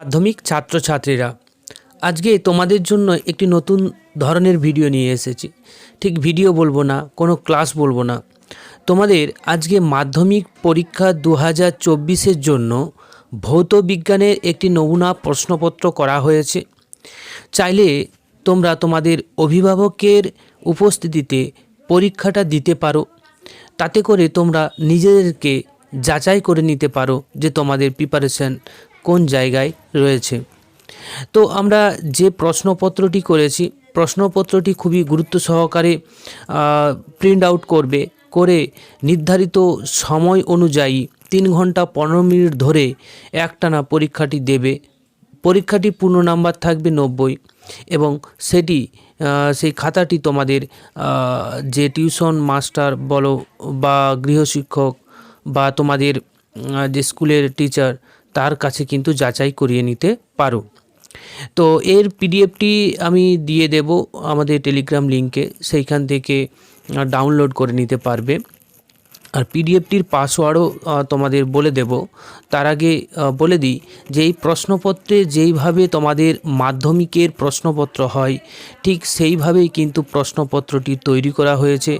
মাধ্যমিক ছাত্রছাত্রীরা, আজকে তোমাদের জন্য একটি নতুন ধরনের ভিডিও নিয়ে এসেছি। ঠিক ভিডিও বলব না, কোনো ক্লাস বলব না। তোমাদের আজকে মাধ্যমিক পরীক্ষা দু হাজার চব্বিশের জন্য ভৌত বিজ্ঞানের একটি নমুনা প্রশ্নপত্র করা হয়েছে। চাইলে তোমরা তোমাদের অভিভাবকের উপস্থিতিতে পরীক্ষাটা দিতে পারো। তাতে করে তোমরা নিজেদেরকে যাচাই করে নিতে পারো যে তোমাদের প্রিপারেশন কোন জায়গায় রয়েছে। তো আমরা যে প্রশ্নপত্রটি করেছি, প্রশ্নপত্রটি খুবই গুরুত্ব সহকারে প্রিন্ট আউট করবে, করে নির্ধারিত সময় অনুযায়ী তিন ঘণ্টা পনেরো মিনিট ধরে একটানা পরীক্ষাটি দেবে। পরীক্ষাটি পূর্ণ নাম্বার থাকবে নব্বই এবং সেটি সেই খাতাটি তোমাদের যে টিউশন মাস্টার বলো বা গৃহশিক্ষক বা তোমাদের যে স্কুলের টিচার তার কাছে কিন্তু যাচাই করিয়ে নিতে পারো। তো এর পিডিএফটি আমি দিয়ে দেব আমাদের টেলিগ্রাম লিংকে। সেইখান থেকে ডাউনলোড করে নিতে পারবে। আর পিডিএফটির পাসওয়ার্ডও তোমাদের বলে দেব। তার আগে বলে দিই যে এই প্রশ্নপত্রে যেইভাবে তোমাদের মাধ্যমিকের প্রশ্নপত্র হয়, ঠিক সেইভাবেই কিন্তু প্রশ্নপত্রটি তৈরি করা হয়েছে।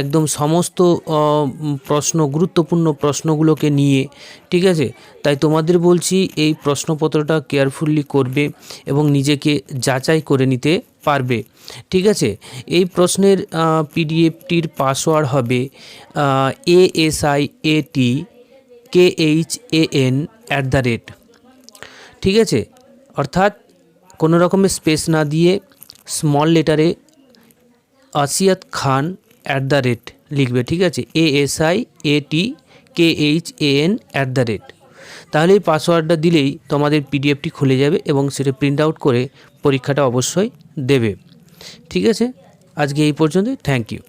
একদম সমস্ত প্রশ্ন, গুরুত্বপূর্ণ প্রশ্নগুলোকে নিয়ে, ঠিক আছে? তাই তোমাদের বলছি, এই প্রশ্নপত্রটা কেয়ারফুলি করবে এবং নিজেকে যাচাই করে নিতে পারবে। ঠিক আছে? এই প্রশ্নের পিডিএফটির পাসওয়ার্ড হবে A S I A T K H A N at the rate ঠিক আছে? অর্থাৎ কোনো রকমের স্পেস না দিয়ে small লেটারে Asiyat Khan at the rate লিখবে। ঠিক আছে? A S I A T K H A N at the rate তাহলে এই পাসওয়ার্ডটা দিলেই তোমাদের পিডিএফটি খুলে যাবে এবং সেটা প্রিন্ট আউট করে পরীক্ষাটা অবশ্যই দেবে। ঠিক আছে? আজকে এই পর্যন্তই। Thank you